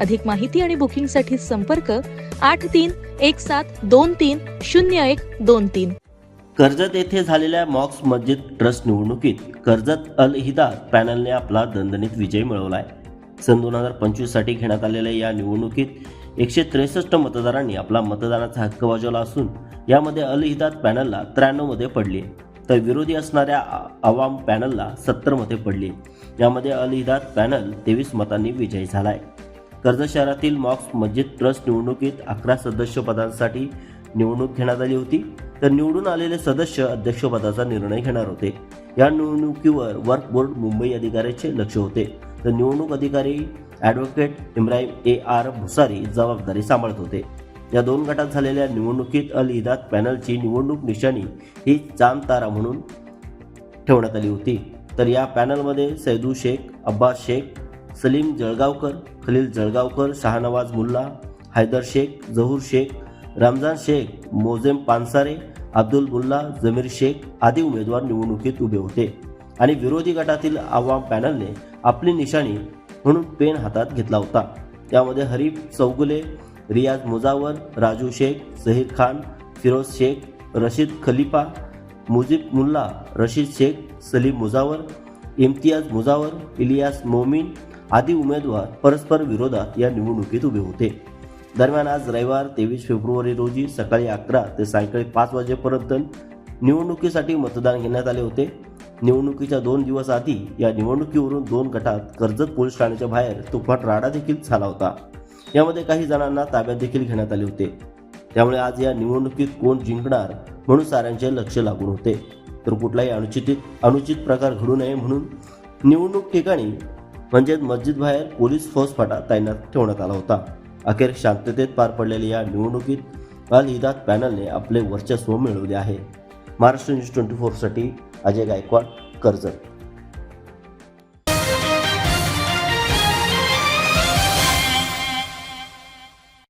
अधिक माहिती आणि बुकिंगसाठी संपर्क आठ तीन एक सात दोन तीन शून्य एक दोन तीन. कर्जत येथे झालेल्या मॉक्स मस्जिद ट्रस्ट निवडणुकीत कर्जत अल हिदा पॅनलने आपला दणदणीत विजय मिळवला आहे सन दोन हजार पंचवीससाठी घेण्यात आलेल्या या निवडणुकीत एकशे त्रेसष्ट मतदारांनी आपला मतदानाचा हक्क बजावला असून यामध्ये अल हिदात पॅनलला त्र्याण्णवमध्ये पडली तर विरोधी असणाऱ्या आवाम पॅनलला सत्तर मते पडली यामध्ये अल हिदात पॅनल तेवीस मतांनी विजयी झाला आहे कर्जत शहरातील मॉक्स मस्जिद ट्रस्ट निवडणुकीत अकरा सदस्य पदांसाठी निवडणूक घेण्यात आली होती. तर निवडून आलेले सदस्य अध्यक्षपदाचा निर्णय घेणार होते. या निवडणुकीवर वर्क बोर्ड मुंबई अधिकाऱ्याचे लक्ष होते. तर निवडणूक अधिकारी advocate Ibrahim A R Bhusari जबाबदारी सांभाळत होते. या दोन गटात झालेल्या निवडणुकीत अल हिदात पॅनलची निवडणूक निशाणी ही चांद तारा म्हणून ठेवण्यात आली होती. तर या पॅनलमध्ये सैदू शेख अब्बास शेख सलीम जळगावकर खलील जळगावकर शहानवाज मुल्ला हैदर शेख जहूर शेख रमजान शेख मोजेम पानसारे अब्दुल मुल्ला जमीर शेख आदी उमेदवार निवडणुकीत उभे होते. आणि विरोधी गटातील आवाम पॅनलने आपली निशाणी म्हणून पेन हातात घेतला होता. त्यामध्ये हरीफ चौगुले रियाज मुजावर राजू शेख झहीर खान फिरोज शेख रशीद खलिफा मुजीब मुल्ला रशीद शेख सलीम मुजावर इम्तियाज मुजावर इलियास मोमीन आदी उमेदवार परस्पर विरोधात या निवडणुकीत उभे होते. दरम्यान आज रविवार तेवीस फेब्रुवारी रोजी सकाळी अकरा ते सायंकाळी पाच वाजेपर्यंत निवडणुकीसाठी मतदान घेण्यात आले होते. निवडणुकीच्या दोन दिवस आधी या निवडणुकीवरून दोन गटात कर्जत पोलीस ठाण्याच्या बाहेर तुफान राडा देखील झाला होता. यामध्ये काही जणांना ताब्यात देखील घेण्यात आले होते. त्यामुळे आज या निवडणुकीत कोण जिंकणार म्हणून साऱ्यांचे लक्ष लागून होते. तर कुठलाही अनुचित अनुचित प्रकार घडू नये म्हणून निवडणूक ठिकाणी म्हणजेच मस्जिद बाहेर पोलीस फौजफाटा तैनात ठेवण्यात आला होता. अखेर शांततेत पार पडलेल्या या निवडणुकीत अल हिदात पॅनलने आपले वर्चस्व मिळवले आहे. महाराष्ट्र न्यूज ट्वेंटी फोरसाठी अजय गायकवाड कर्जत.